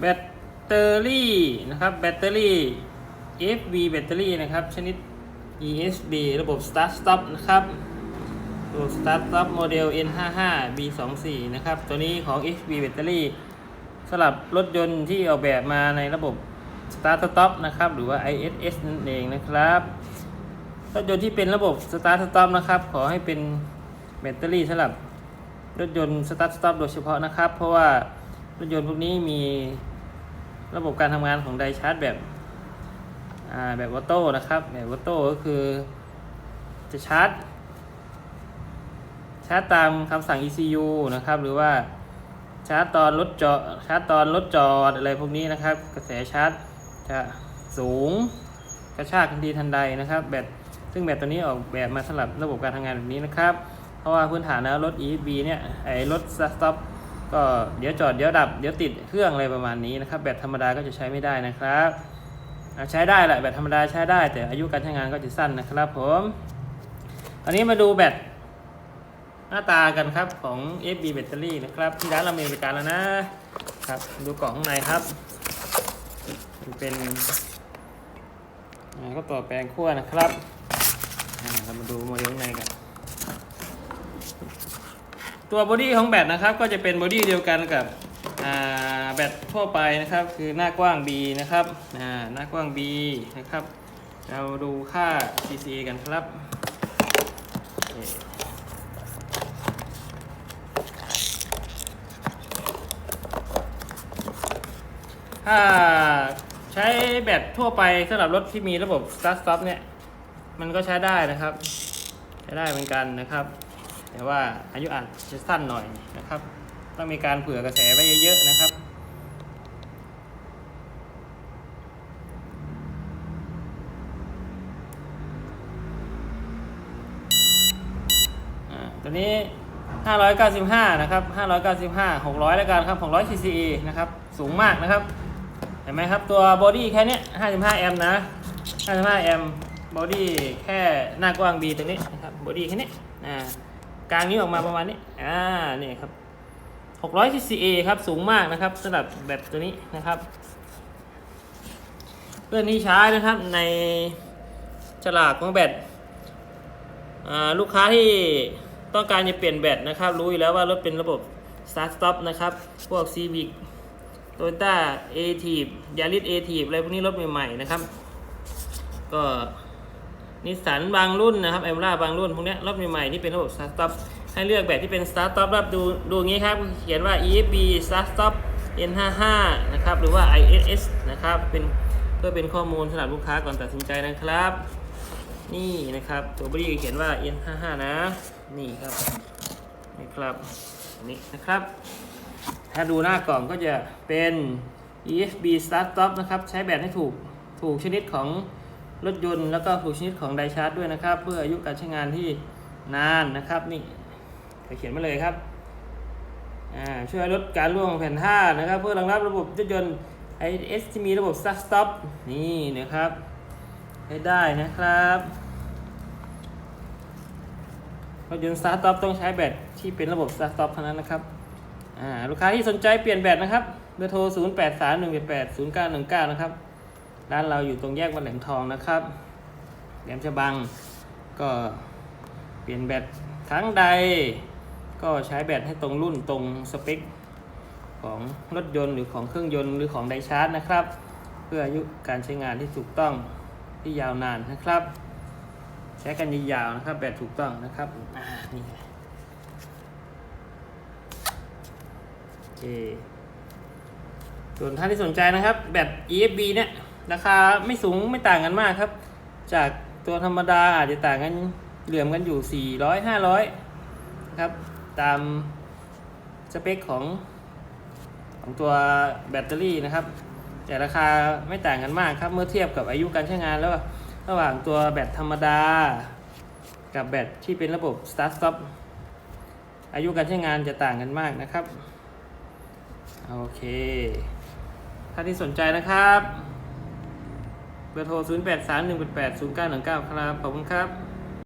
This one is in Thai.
แบตเตอรี่นะครับแบตเตอรี่ FV แบตเตอรี่นะครับ ชนิด ESD ระบบ Start Stop นะครับระบบ Start Stop โมเดล N55 B24 นะครับ ตัวนี้ของ FV แบตเตอรี่สำหรับรถยนต์ที่ออกแบบมาในระบบ Start Stop นะครับ หรือว่า ISS นั่นเองนะครับ รถยนต์ที่เป็นระบบ Start Stop นะครับ ขอให้เป็นแบตเตอรี่สำหรับรถยนต์ Start Stop โดยเฉพาะนะครับ เพราะว่ารถยนต์พวกนี้มี ระบบการทำงานของไดชาร์จแบบแบบออโต้นะครับ แบบออโต้ก็คือ จะชาร์จ ชาร์จตามคำสั่ง ECU นะครับ หรือว่าชาร์จตอนรถจอดชาร์จตอนรถจอดอะไรพวกนี้นะครับ กระแสชาร์จจะสูงกระชากทันทีทันใดนะครับ แบตซึ่งแบตตัวนี้ออกแบบมาสำหรับระบบการทำงานแบบนี้นะครับ เพราะว่าพื้นฐานแล้วรถ EV เนี่ยไอ้รถสต็อป ก็เดี๋ยวจอดเดี๋ยวดับเดี๋ยวติดเครื่องอะไรประมาณนี้นะครับแบตธรรมดาก็จะใช้ไม่ได้นะครับอะใช้ได้แหละแบตธรรมดาใช้ได้ แต่อายุการใช้งานก็จะสั้นนะครับผมอันนี้มาดูแบตหน้าตากันครับของ FB แบตเตอรี่นะครับที่ร้านเรามีบริการแล้วนะครับดูกล่องข้างในครับเป็นอ่าก็ต่อแปลงขั้วนะครับเรามาดูโมเดลข้างในกัน ตัวบอดี้ของแบตนะครับก็จะเป็นบอดี้เดียวกันกับแบตทั่วไปนะครับ คือหน้ากว้าง B นะครับหน้ากว้าง B นะครับ เราดูค่า cc กันครับถ้าใช้แบตทั่วไปสำหรับรถที่มีระบบ Start Stop เนี่ย มันก็ใช้ได้นะครับ ใช้ได้เหมือนกันนะครับ แต่ว่าอายุอาจจะสั้นหน่อยนะครับ ต้องมีการเผื่อกระแสไว้เยอะๆนะครับอ่าตัวนี้ 595 นะครับ 595 600 แล้วกันครับ 600 cce นะครับ สูงมากนะครับ เห็นไหมครับ ตัวบอดี้แค่เนี้ย55 แอมป์นะ 55 แอมป์บอดี้แค่หน้ากว้าง B ตรงนี้นะครับ บอดี้แค่นี้อ่า กลางนี้ออกมาประมาณนี้อ่านี่ครับ600 cca ครับสูงมากนะครับสำหรับแบบตัวนี้นะครับ เพื่อนที่ใช้นะครับในฉลากของแบตอ่าลูกค้าที่ต้องการจะเปลี่ยนแบตนะครับ รู้อยู่แล้วว่ารถเป็นระบบ Start Stop นะครับ พวก Civic Toyota a t i v Yaris a t i v อะไรพวกนี้รถใหม่ๆนะครับ ก็ นิสสันบางรุ่นนะครับ e m อ a บางรุ่นพวกนี้รถใหม่ๆที่เป็นระบบ Start Stop ให้เลือกแบบที่เป็น Start Stop รับดูดูงนี้ครับ เขียนว่า EFB Start Stop N55 นะครับหรือว่า ISS นะครับเป็นเพื่อเป็นข้อมูลสำหรับลูกค้าก่อนตัดสินใจนะครับ นี่นะครับตัวบรีเขียนว่า N55 นะนี่ครับนี่ครับอันนี่นะครับ ถ้าดูหน้ากล่องก็จะเป็น ESB Start Stop นะครับใช้แบตให้ถูกถูกชนิดของ รถยนต์แล้วก็ถูกชนิดของไดชาร์จด้วยนะครับ เพื่ออายุการใช้งานที่นานนะครับนี่ไปเขียนมาเลยครับอ่าช่วยลดการร่วงของแผ่นท่านะครับ เพื่อรองรับระบบรถยนต์ IS ที่มีระบบ Start Stop นี่นะครับให้ได้นะครับรถยนต์ Start Stop ต้องใช้แบตที่เป็นระบบ Start Stop เท่านั้นนะครับอ่าลูกค้าที่สนใจเปลี่ยนแบตนะครับเบอร์โทร 0 8 3 1 8 8 0 9 1 9 นะครับ ร้านเราอยู่ตรงแยกวัดแหลมทองนะครับแหลมฉบังก็เปลี่ยนแบตครั้งใด ก็ใช้แบตให้ตรงรุ่นตรงสเปคของรถยนต์หรือของเครื่องยนต์หรือของไดชาร์จนะครับ เพื่ออายุการใช้งานที่ถูกต้องที่ยาวนานนะครับ ใช้กันยาวๆนะครับแบตถูกต้องนะครับอ่านี่โอเคส่วนท่านที่สนใจนะครับ แบต EFB เนี่ย ราคาไม่สูงไม่ต่างกันมากครับ จากตัวธรรมดาอาจจะต่างกันเหลื่อมกันอยู่ 400 500ครับ ตามสเปคของของตัวแบตเตอรี่นะครับ แต่ราคาไม่ต่างกันมากครับ เมื่อเทียบกับอายุการใช้งานแล้วระหว่างตัวแบตธรรมดา กับแบตที่เป็นระบบ Start Stop อายุการใช้งานจะต่างกันมากนะครับ โอเค ถ้าที่สนใจนะครับ บอร์โทร 0 8 3 1 8 8 0 9 1 9 ครับ ขอบคุณครับ